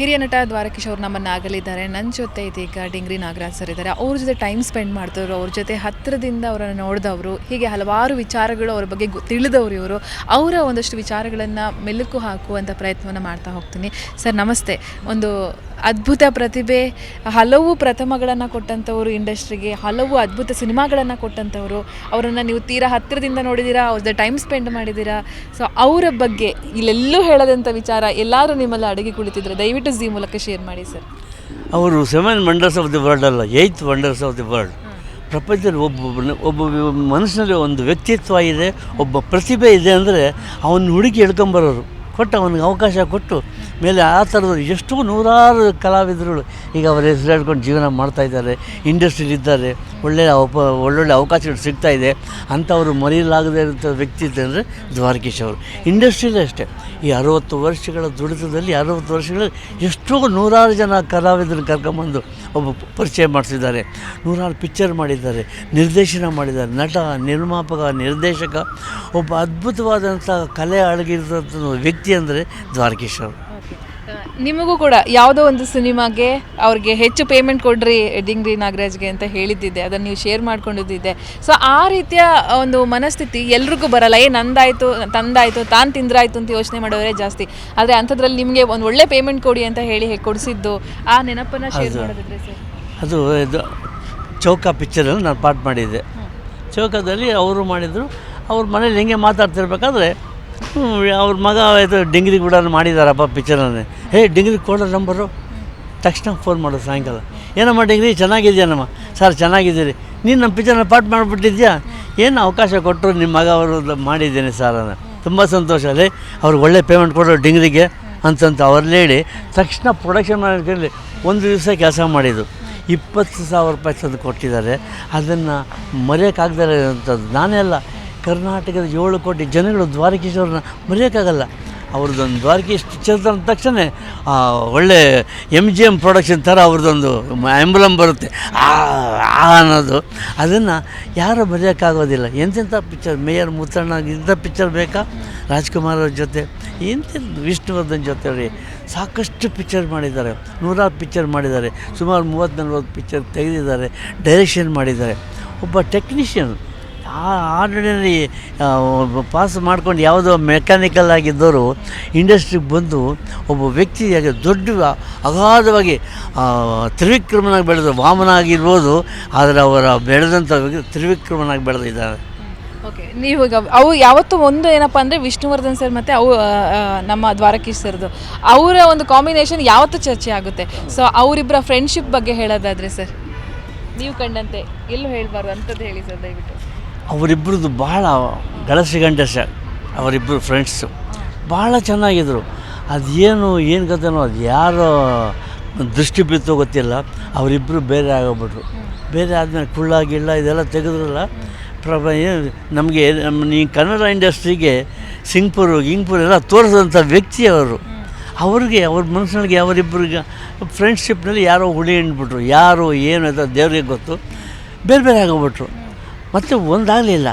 ಹಿರಿಯ ನಟ ದ್ವಾರಕೀಶ್ ಅವರು ನಮ್ಮನ್ನು ಆಗಲಿದ್ದಾರೆ ನನ್ನ ಜೊತೆ ಇದೀಗ ಡಿಂಗ್ರಿ ನಾಗರಾಜ್ ಸರ್ ಇದ್ದಾರೆ. ಅವ್ರ ಜೊತೆ ಟೈಮ್ ಸ್ಪೆಂಡ್ ಮಾಡ್ತವ್ರು ಅವ್ರ ಜೊತೆ ಹತ್ತಿರದಿಂದ ಅವರನ್ನು ನೋಡಿದವರು, ಹೀಗೆ ಹಲವಾರು ವಿಚಾರಗಳು ಅವ್ರ ಬಗ್ಗೆ ತಿಳಿದವರು ಇವರು. ಅವರ ಒಂದಷ್ಟು ವಿಚಾರಗಳನ್ನು ಮೆಲುಕು ಹಾಕುವಂಥ ಪ್ರಯತ್ನವನ್ನು ಮಾಡ್ತಾ ಹೋಗ್ತೀನಿ. ಸರ್, ನಮಸ್ತೆ. ಒಂದು ಅದ್ಭುತ ಪ್ರತಿಭೆ, ಹಲವು ಪ್ರಥಮಗಳನ್ನು ಕೊಟ್ಟಂಥವರು ಇಂಡಸ್ಟ್ರಿಗೆ, ಹಲವು ಅದ್ಭುತ ಸಿನಿಮಾಗಳನ್ನು ಕೊಟ್ಟಂಥವರು ಅವರನ್ನು ನೀವು ತೀರಾ ಹತ್ತಿರದಿಂದ ನೋಡಿದ್ದೀರಾ ಅವ್ರ ಜೊತೆ ಟೈಮ್ ಸ್ಪೆಂಡ್ ಮಾಡಿದ್ದೀರಾ ಸೊ ಅವರ ಬಗ್ಗೆ ಇಲ್ಲೆಲ್ಲೂ ಹೇಳದಂಥ ವಿಚಾರ ಎಲ್ಲರೂ ನಿಮ್ಮಲ್ಲಿ ಅಡುಗೆ ಕುಳಿತಿದ್ರೆ ದಯವಿಟ್ಟು ಜಿ ಮೂಲಕ ಶೇರ್ ಮಾಡಿ ಸರ್ ಅವರು seven wonders of the world ಅಲ್ಲ eighth wonders of the world ಪ್ರಪಂಚದಲ್ಲಿ ಒಬ್ಬ ಒಬ್ಬ ಮನುಷ್ಯನಲ್ಲಿ ಒಂದು ವ್ಯಕ್ತಿತ್ವ ಇದೆ, ಒಬ್ಬ ಪ್ರತಿಭೆ ಇದೆ ಅಂದರೆ ಅವನ್ನ ಹುಡುಕಿ ಹಿಡ್ಕೊಂಬರೋರು ಕೊಟ್ಟು ಅವನಿಗೆ ಅವಕಾಶ ಕೊಟ್ಟು ಮೇಲೆ ಆ ಥರದ ಎಷ್ಟೋ ನೂರಾರು ಕಲಾವಿದರು ಈಗ ಅವರ ಹೆಸರು ಹೇಳ್ಕೊಂಡು ಜೀವನ ಮಾಡ್ತಾಯಿದ್ದಾರೆ ಇದ್ದಾರೆ, ಇಂಡಸ್ಟ್ರಿಲಿ ಇದ್ದಾರೆ ಒಳ್ಳೆಯ ಅವ ಒಳ್ಳೊಳ್ಳೆ ಅವಕಾಶಗಳು ಸಿಗ್ತಾ ಇದೆ. ಅಂಥವರು ಮರೆಯಲಾಗದೇ ಇರೋ ವ್ಯಕ್ತಿ ಅಂದರೆ ದ್ವಾರಕೀಶ್ ಅವರು. ಇಂಡಸ್ಟ್ರಿಲೇ ಅಷ್ಟೇ. ಈ ಅರುವತ್ತು ವರ್ಷಗಳ ದುಡಿತದಲ್ಲಿ, ಅರುವತ್ತು ವರ್ಷಗಳಲ್ಲಿ ಎಷ್ಟೋ ನೂರಾರು ಜನ ಕಲಾವಿದರನ್ನು ಕರ್ಕೊಂಬಂದು ಒಬ್ಬ ಪರಿಚಯ ಮಾಡಿಸಿದ್ದಾರೆ. ನೂರಾರು ಪಿಕ್ಚರ್ ಮಾಡಿದ್ದಾರೆ, ನಿರ್ದೇಶನ ಮಾಡಿದ್ದಾರೆ, ನಟ, ನಿರ್ಮಾಪಕ, ನಿರ್ದೇಶಕ, ಒಬ್ಬ ಅದ್ಭುತವಾದಂಥ ಕಲೆ ಅಡಗಿರ್ತಕ್ಕಂಥ ವ್ಯಕ್ತಿ ಅಂದರೆ ದ್ವಾರಕೀಶ್ ಅವರು. ನಿಮಗೂ ಕೂಡ ಯಾವುದೋ ಒಂದು ಸಿನಿಮಾಗೆ ಅವ್ರಿಗೆ ಹೆಚ್ಚು ಪೇಮೆಂಟ್ ಕೊಡ್ರಿ ಡಿಂಗ್ರಿ ನಾಗರಾಜ್ಗೆ ಅಂತ ಹೇಳಿದ್ದಿದೆ. ಅದನ್ನು ನೀವು ಶೇರ್ ಮಾಡ್ಕೊಂಡಿದ್ದಿದೆ. ಸೊ ಆ ರೀತಿಯ ಒಂದು ಮನಸ್ಥಿತಿ ಎಲ್ರಿಗೂ ಬರಲ್ಲ. ಏ ನಂದಾಯ್ತು ತಂದಾಯ್ತು ತಾನು ತಿಂದ್ರಾಯ್ತು ಅಂತ ಯೋಚನೆ ಮಾಡೋರೇ ಜಾಸ್ತಿ. ಆದರೆ ಅಂಥದ್ರಲ್ಲಿ ನಿಮಗೆ ಒಂದು ಒಳ್ಳೆ ಪೇಮೆಂಟ್ ಕೊಡಿ ಅಂತ ಹೇಳಿ ಕೊಡಿಸಿದ್ದು ಆ ನೆನಪನ್ನು ಶೇರ್ ಮಾಡೋದಿದ್ರೆ ಸರ್? ಅದು ಇದು ಚೌಕ ಪಿಕ್ಚರಲ್ಲಿ ನಾನು ಪಾಠ ಮಾಡಿದ್ದೆ. ಚೌಕದಲ್ಲಿ ಅವರು ಮಾಡಿದರು. ಅವ್ರ ಮನೇಲಿ ಹೆಂಗೆ ಮಾತಾಡ್ತಿರ್ಬೇಕಾದ್ರೆ ಅವ್ರ ಮಗ ಇದು ಡಿಂಗ್ರಿ ಕೂಡ ಮಾಡಿದಾರಪ್ಪ ಪಿಕ್ಚರಲ್ಲಿ ಹೇ, ಡಿಂಗ್ರಿ ಕೊಡೋ ನಂಬರು ತಕ್ಷಣ ಫೋನ್ ಮಾಡೋದು ಸಾಯಂಕಾಲ. ಏನಮ್ಮ ಡಿಂಗ್ರಿ, ಚೆನ್ನಾಗಿದ್ಯಾನಮ್ಮ? ಸರ್ ಚೆನ್ನಾಗಿದ್ದೀರಿ. ನೀನು ನಮ್ಮ ಪಿಕ್ಚರ್ನ ಪಾಟ್ ಮಾಡಿಬಿಟ್ಟಿದ್ಯಾ? ಏನು ಅವಕಾಶ ಕೊಟ್ಟರು ನಿಮ್ಮ ಮಗ ಅವರು ಮಾಡಿದ್ದೀನಿ ಸರ್ ಅನ್ನೋ? ತುಂಬ ಸಂತೋಷ ಅಲ್ಲಿ ಅವ್ರಿಗೆ ಒಳ್ಳೆ ಪೇಮೆಂಟ್ ಕೊಡೋ ಡಿಂಗ್ರಿಗೆ ಅಂತಂತ ಅವ್ರಲ್ಲಿ ಹೇಳಿ ತಕ್ಷಣ ಪ್ರೊಡಕ್ಷನ್ ಮಾಡಿ ಒಂದು ದಿವಸ ಕೆಲಸ ಮಾಡಿದ್ದು. ಇಪ್ಪತ್ತು ಸಾವಿರ ರೂಪಾಯಿ ತಂದು ಕೊಟ್ಟಿದ್ದಾರೆ. ಅದನ್ನು ಮರೆಯೋಕ್ಕಾಗ್ದಾರೆ ಅಂಥದ್ದು ನಾನೇ ಅಲ್ಲ ಕರ್ನಾಟಕದ ಏಳು ಕೋಟಿ ಜನಗಳು ದ್ವಾರಕೀಶ್ವರನ ಮರೆಯೋಕ್ಕಾಗಲ್ಲ. ಅವ್ರದ್ದೊಂದು ದ್ವಾರಕೀಶ್ ಪಿಕ್ಚರ್ ತಂದ ತಕ್ಷಣ ಒಳ್ಳೆ ಎಂ ಜಿ ಎಂ ಪ್ರೊಡಕ್ಷನ್ ಥರ ಅವ್ರದ್ದೊಂದು ಆ್ಯಂಬುಲಮ್ ಬರುತ್ತೆ. ಆ ಆ ಅನ್ನೋದು. ಅದನ್ನು ಯಾರು ಮರೆಯೋಕ್ಕಾಗೋದಿಲ್ಲ. ಎಂತೆಂಥ ಪಿಕ್ಚರ್ ಮೇಯರ್ ಮುತ್ತಣ್ಣ ಇಂಥ ಪಿಕ್ಚರ್ ಬೇಕಾ? ರಾಜ್ಕುಮಾರ್ ಅವ್ರ ಜೊತೆ. ಎಂತ ವಿಷ್ಣುವರ್ಧನ್ ಜೊತೆ ಅವ್ರಿ. ಸಾಕಷ್ಟು ಪಿಕ್ಚರ್ ಮಾಡಿದ್ದಾರೆ. ನೂರಾರು ಪಿಕ್ಚರ್ ಮಾಡಿದ್ದಾರೆ. ಸುಮಾರು ಮೂವತ್ತು ನಲ್ವತ್ತು ಪಿಕ್ಚರ್ ತೆಗೆದಿದ್ದಾರೆ. ಡೈರೆಕ್ಷನ್ ಮಾಡಿದ್ದಾರೆ. ಒಬ್ಬ ಟೆಕ್ನಿಷಿಯನ್ ಆರ್ಡಿನರಿ ಪಾಸ್ ಮಾಡ್ಕೊಂಡು ಯಾವುದೋ ಮೆಕ್ಯಾನಿಕಲ್ ಆಗಿದ್ದವರು ಇಂಡಸ್ಟ್ರಿಗೆ ಬಂದು ಒಬ್ಬ ವ್ಯಕ್ತಿಯಾಗಿ ದೊಡ್ಡ, ಅಗಾಧವಾಗಿ ತ್ರಿವಿಕ್ರಮನಾಗಿ ಬೆಳೆದ ವಾಮನ ಆಗಿರ್ಬೋದು ಆದರೆ ಅವರ ಬೆಳೆದಂಥ ತ್ರಿವಿಕ್ರಮನಾಗಿ ಬೆಳೆದಿದ್ದಾರೆ ಓಕೆ ನೀವು ಈಗ ಅವು ಯಾವತ್ತೂ ಒಂದು ಏನಪ್ಪ ಅಂದರೆ ವಿಷ್ಣುವರ್ಧನ್ ಸರ್ ಮತ್ತು ಅವು ನಮ್ಮ ದ್ವಾರಕೀಶ್ ಸರ್ದು ಅವರ ಒಂದು ಕಾಂಬಿನೇಷನ್ ಯಾವತ್ತೂ ಚರ್ಚೆ ಆಗುತ್ತೆ. ಸೊ ಅವರಿಬ್ಬರ ಫ್ರೆಂಡ್ಶಿಪ್ ಬಗ್ಗೆ ಹೇಳೋದಾದರೆ ಸರ್ ನೀವು ಕಂಡಂತೆ, ಎಲ್ಲೂ ಹೇಳಬಾರ್ದು ಅಂಥದ್ದು ಹೇಳಿ ಸರ್ ದಯವಿಟ್ಟು. ಅವರಿಬ್ಬರದ್ದು ಭಾಳ ಗಳಸಿ ಗಂಡಸ ಅವರಿಬ್ಬರು ಫ್ರೆಂಡ್ಸು ಭಾಳ ಚೆನ್ನಾಗಿದ್ರು. ಅದೇನು, ಏನು ಕಥೆನೋ ಅದು ಯಾರೋ ದೃಷ್ಟಿ ಬಿತ್ತೋ ಗೊತ್ತಿಲ್ಲ. ಅವರಿಬ್ಬರು ಬೇರೆ ಆಗೋಗ್ಬಿಟ್ರು. ಬೇರೆ ಆದಮೇಲೆ ಕುಳ್ಳ ಗಿಳ್ಳ ಇದೆಲ್ಲ ತೆಗೆದ್ರಲ್ಲ. ಪ್ರಭ ನಮಗೆ ನಮ್ಮ ನೀ ಕನ್ನಡ ಇಂಡಸ್ಟ್ರಿಗೆ ಸಿಂಗ್ಪುರ್, ಗಿಂಗ್ಪುರ್ ಎಲ್ಲ ತೋರಿಸಿದಂಥ ವ್ಯಕ್ತಿ ಅವರು. ಅವ್ರಿಗೆ, ಅವ್ರ ಮನಸ್ಸಿನೊಳಗೆ ಅವರಿಬ್ಬರಿಗೆ ಫ್ರೆಂಡ್ಶಿಪ್ನಲ್ಲಿ ಯಾರೋ ಹುಳಿ ಹಿಂಡ್ಬಿಟ್ರು. ಯಾರು, ಏನು ಅಂತ ದೇವ್ರಿಗೆ ಗೊತ್ತು. ಬೇರೆ ಬೇರೆ ಆಗೋಗ್ಬಿಟ್ರು. ಮತ್ತು ಒಂದಾಗಲಿಲ್ಲ.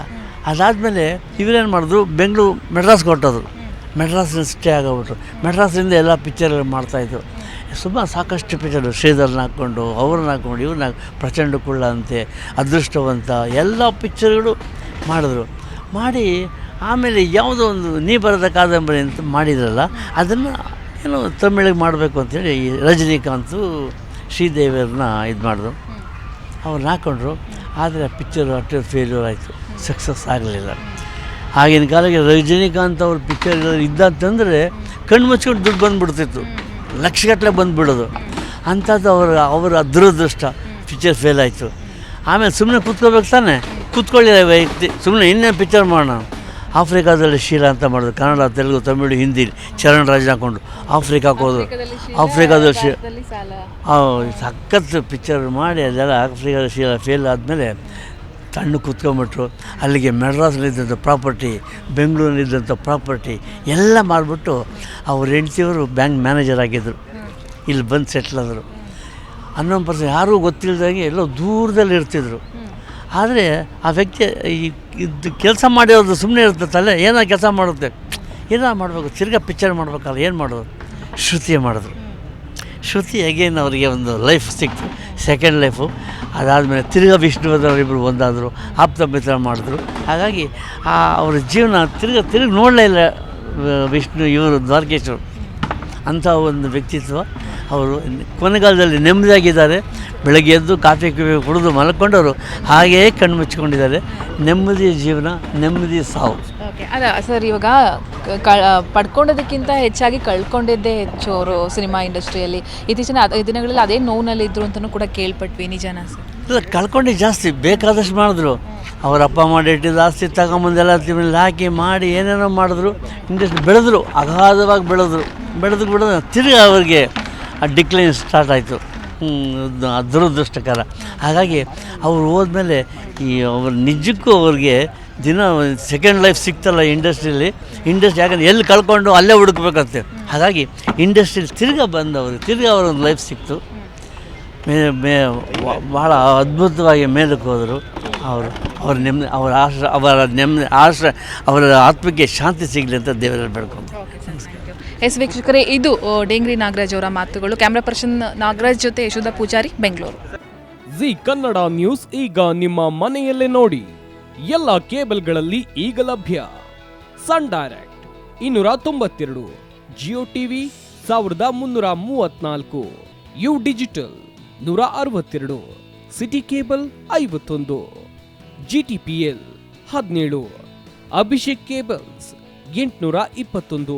ಅದಾದಮೇಲೆ ಇವರೇನು ಮಾಡಿದ್ರು, ಬೆಂಗಳೂರು ಮೆಡ್ರಾಸ್ಗೆ ಹೊರಟೋದ್ರು ಮೆಡ್ರಾಸಿನ ಸ್ಟೇ ಆಗೋಗ್ಬಿಟ್ರು. ಮೆಡ್ರಾಸಿಂದ ಎಲ್ಲ ಪಿಕ್ಚರ್ಗಳು ಮಾಡ್ತಾಯಿದ್ರು ಸುಮಾರು ಸಾಕಷ್ಟು ಪಿಕ್ಚರು ಶ್ರೀಧರ್ನ ಹಾಕ್ಕೊಂಡು, ಅವ್ರನ್ನ ಹಾಕ್ಕೊಂಡು, ಇವ್ರನ್ನ ಪ್ರಚಂಡ ಕುಳ್ಳ ಅಂತೆ ಅದೃಷ್ಟವಂತ ಎಲ್ಲ ಪಿಕ್ಚರ್ಗಳು ಮಾಡಿದ್ರು. ಮಾಡಿ ಆಮೇಲೆ ಯಾವುದೋ ಒಂದು ನೀ ಬರದ ಕಾದಂಬರಿ ಅಂತ ಮಾಡಿದ್ರಲ್ಲ, ಅದನ್ನು ಏನೋ ತಮಿಳಿಗೆ ಮಾಡಬೇಕು ಅಂತೇಳಿ ರಜನಿಕಾಂತು ಶ್ರೀದೇವಿಯವ್ರನ್ನ ಇದು ಮಾಡಿದ್ರು ಅವ್ರನ್ನ ಹಾಕ್ಕೊಂಡ್ರು ಆದರೆ ಆ ಪಿಕ್ಚರ್ ಅಷ್ಟೇ ಫೇಲ್ಯೂರ್ ಆಯಿತು ಸಕ್ಸಸ್ ಆಗಲಿಲ್ಲ. ಆಗಿನ ಕಾಲಕ್ಕೆ ರಜನಿಕಾಂತ್ ಅವ್ರ ಪಿಕ್ಚರ್ ಇದ್ದಂತಂದರೆ ಕಣ್ಣು ಮುಚ್ಕೊಂಡು ದುಡ್ಡು ಬಂದುಬಿಡ್ತಿತ್ತು. ಲಕ್ಷಗಟ್ಟಲೆ ಬಂದುಬಿಡೋದು. ಅಂಥದ್ದು ಅವರ ಅವರ ದುರದೃಷ್ಟ ಪಿಕ್ಚರ್ ಫೇಲ್ ಆಯಿತು. ಆಮೇಲೆ ಸುಮ್ಮನೆ ಕೂತ್ಕೋಬೇಕು ತಾನೆ? ಕೂತ್ಕೊಳ್ಳಿಲ್ಲ ವ್ಯಕ್ತಿ. ಸುಮ್ಮನೆ ಇನ್ನೇನು ಪಿಕ್ಚರ್ ಮಾಡೋಣ? ಆಫ್ರಿಕಾದಲ್ಲಿ ಶೀಲ ಅಂತ ಮಾಡಿದ್ರು. ಕನ್ನಡ ತೆಲುಗು ತಮಿಳು ಹಿಂದಿ ಚರಣ್ ರಾಜ್ ಹಾಕೊಂಡು ಆಫ್ರಿಕಾಕ್ಕೆ ಹೋದ್ರು. ಆಫ್ರಿಕಾದಲ್ಲಿ ಶೀ ಸಾಲ. ಆ ಸಖತ್ ಪಿಕ್ಚರ್ ಮಾಡಿ ಅದೆಲ್ಲ ಆಫ್ರಿಕಾದ ಶೀಲ ಫೇಲ್ ಆದಮೇಲೆ ತಣ್ಣು ಕೂತ್ಕೊಂಬಿಟ್ರು ಅಲ್ಲಿಗೆ ಮೆಡ್ರಾಸ್ನಲ್ಲಿದ್ದಂಥ ಪ್ರಾಪರ್ಟಿ ಬೆಂಗಳೂರಿನಲ್ಲಿದ್ದಂಥ ಪ್ರಾಪರ್ಟಿ ಎಲ್ಲ ಮಾರಿಬಿಟ್ಟು ಅವ್ರ ಹೆಂಡ್ತಿಯವರು ಬ್ಯಾಂಕ್ ಮ್ಯಾನೇಜರ್ ಆಗಿದ್ದರು ಇಲ್ಲಿ ಬಂದು ಸೆಟ್ಲ್ ಆದರು. ಹನ್ನೊಂದು ಪರ್ಸೆಂಟ್ ಯಾರೂ ಗೊತ್ತಿಲ್ಲದಾಗೆ ಎಲ್ಲೋ ದೂರದಲ್ಲಿ ಇರ್ತಿದ್ರು. ಆದರೆ ಆ ವ್ಯಕ್ತಿ ಇದು ಕೆಲಸ ಮಾಡಿರೋದು ಸುಮ್ಮನೆ ಇರುತ್ತೆ ತಲೆ ಏನೋ ಕೆಲಸ ಮಾಡುತ್ತೆ? ಏನೋ ಮಾಡಬೇಕು? ತಿರ್ಗಾ ಪಿಕ್ಚರ್ ಮಾಡಬೇಕಲ್ಲ, ಏನು ಮಾಡೋದು? ಶ್ರುತಿ ಮಾಡಿದ್ರು. ಶ್ರುತಿ ಅಗೇನ್ ಅವರಿಗೆ ಒಂದು ಲೈಫ್ ಸಿಕ್ತು ಸೆಕೆಂಡ್ ಲೈಫು ಅದಾದಮೇಲೆ ತಿರ್ಗಾ ವಿಷ್ಣುವರ್ಧನ್ ಅವರಿಬ್ಬರು ಒಂದಾದರು ಆಪ್ತ ಮಿತ್ರ ಮಾಡಿದ್ರು. ಹಾಗಾಗಿ ಆ ಅವರ ಜೀವನ ತಿರ್ಗಾ ತಿರುಗಿ ನೋಡಲೇ ಇಲ್ಲ ವಿಷ್ಣು, ಇವರು, ದ್ವಾರಕೇಶ್ವರು. ಅಂಥ ಒಂದು ವ್ಯಕ್ತಿತ್ವ ಅವರು ಕೊನೆಗಾಲದಲ್ಲಿ ನೆಮ್ಮದಿಯಾಗಿದ್ದಾರೆ. ಬೆಳಗ್ಗೆ ಎದ್ದು ಕಾಫಿ ಕಿವಿ ಕುಡಿದು ಮಲ್ಕೊಂಡವರು ಹಾಗೆಯೇ ಕಣ್ಣು ಮುಚ್ಚಿಕೊಂಡಿದ್ದಾರೆ. ನೆಮ್ಮದಿಯ ಜೀವನ ನೆಮ್ಮದಿ ಸಾವು. ಅಲ್ಲ ಸರ್ ಇವಾಗ ಪಡ್ಕೊಂಡೋದಕ್ಕಿಂತ ಹೆಚ್ಚಾಗಿ ಕಳ್ಕೊಂಡಿದ್ದೇ ಹೆಚ್ಚು ಅವರು ಸಿನಿಮಾ ಇಂಡಸ್ಟ್ರಿಯಲ್ಲಿ. ಇತ್ತೀಚಿನ ದಿನಗಳಲ್ಲಿ ಅದೇ ನೋವಿನಲ್ಲಿದ್ದರು ಅಂತಲೂ ಕೂಡ ಕೇಳ್ಪಟ್ವಿ ನಿಜನಾ ಸರ್? ಇಲ್ಲ ಕಳ್ಕೊಂಡು ಜಾಸ್ತಿ ಬೇಕಾದಷ್ಟು ಮಾಡಿದ್ರು. ಅವ್ರ ಅಪ್ಪ ಮಾಡಿ ಇಟ್ಟಿದ್ದು ಆಸ್ತಿ ತಗೊಂಬಂದೆಲ್ಲ ತಿಮ್ಮಲ್ಲಿ ಹಾಕಿ ಮಾಡಿ ಏನೇನೋ ಮಾಡಿದ್ರು ಇಂಡಸ್ಟ್ರಿ ಬೆಳೆದ್ರು ಅಗಾಧವಾಗಿ ಬೆಳೆದ್ರು. ಬೆಳೆದು ಬಿಡೋದು ತಿರುಗಿ ಅವ್ರಿಗೆ ಆ ಡಿಕ್ಲೈನ್ ಸ್ಟಾರ್ಟ್ ಆಯಿತು. ದುರದೃಷ್ಟಕರ ಹಾಗಾಗಿ ಅವ್ರು ಹೋದ್ಮೇಲೆ ಈ ಅವ್ರ ನಿಜಕ್ಕೂ ಅವ್ರಿಗೆ ದಿನ ಸೆಕೆಂಡ್ ಲೈಫ್ ಸಿಕ್ತಲ್ಲ ಇಂಡಸ್ಟ್ರೀಲಿ ಇಂಡಸ್ಟ್ರಿ ಯಾಕಂದ್ರೆ ಎಲ್ಲಿ ಕಳ್ಕೊಂಡು ಅಲ್ಲೇ ಹುಡುಕ್ಬೇಕಂತೆ. ಹಾಗಾಗಿ ಇಂಡಸ್ಟ್ರೀಲಿ ತಿರ್ಗಾ ತಿರ್ಗಿ ಅವ್ರ ಒಂದು ಲೈಫ್ ಸಿಕ್ತು. ಮೇ ಮೇ ಭಾಳ ಅದ್ಭುತವಾಗಿ ಮೇಲಕ್ಕೆ ಹೋದರು ಅವರು. ಅವ್ರ ನೆಮ್ಮದಿ, ಅವರ ಆಶ್ರ, ಅವರ ನೆಮ್ಮದಿ, ಆಶ್ರ, ಅವರ ಆತ್ಮಕ್ಕೆ ಶಾಂತಿ ಸಿಗಲಿ ಅಂತ ದೇವರಲ್ಲಿ ಬೆಳ್ಕೊಂಡು ಎಸ್ ವೀಕ್ಷಕರೇ, ಇದು ಡೇಂಗ್ರಿ ನಾಗರಾಜ್ ಅವರ ಮಾತುಗಳು. ಕ್ಯಾಮ್ರಾ ಪರ್ಸನ್ ನಾಗರಾಜ್ ಜೊತೆ ಯಶೋಧ ಪೂಜಾರಿ, ಬೆಂಗಳೂರು. ಜಿ ಕನ್ನಡ ನ್ಯೂಸ್ ಈಗ ನಿಮ್ಮ ಮನೆಯಲ್ಲೇ ನೋಡಿ. ಎಲ್ಲ ಕೇಬಲ್ಗಳಲ್ಲಿ ಈಗ ಲಭ್ಯ. ಸನ್ ಡೈರೆಕ್ಟ್, ಇನ್ನೂರ ತೊಂಬತ್ತೆರಡು. ಜಿಯೋ ಟಿವಿ, ಸಾವಿರದ ಮುನ್ನೂರ ಮೂವತ್ನಾಲ್ಕು ಯು ಡಿಜಿಟಲ್, ನೂರ ಅರವತ್ತೆರಡು. ಸಿಟಿ ಕೇಬಲ್, ಐವತ್ತೊಂದು. ಜಿ ಟಿ ಪಿ ಎಲ್ ಹದಿನೇಳು. ಅಭಿಷೇಕ್ ಕೇಬಲ್ಸ್, ಎಂಟುನೂರ ಇಪ್ಪತ್ತೊಂದು.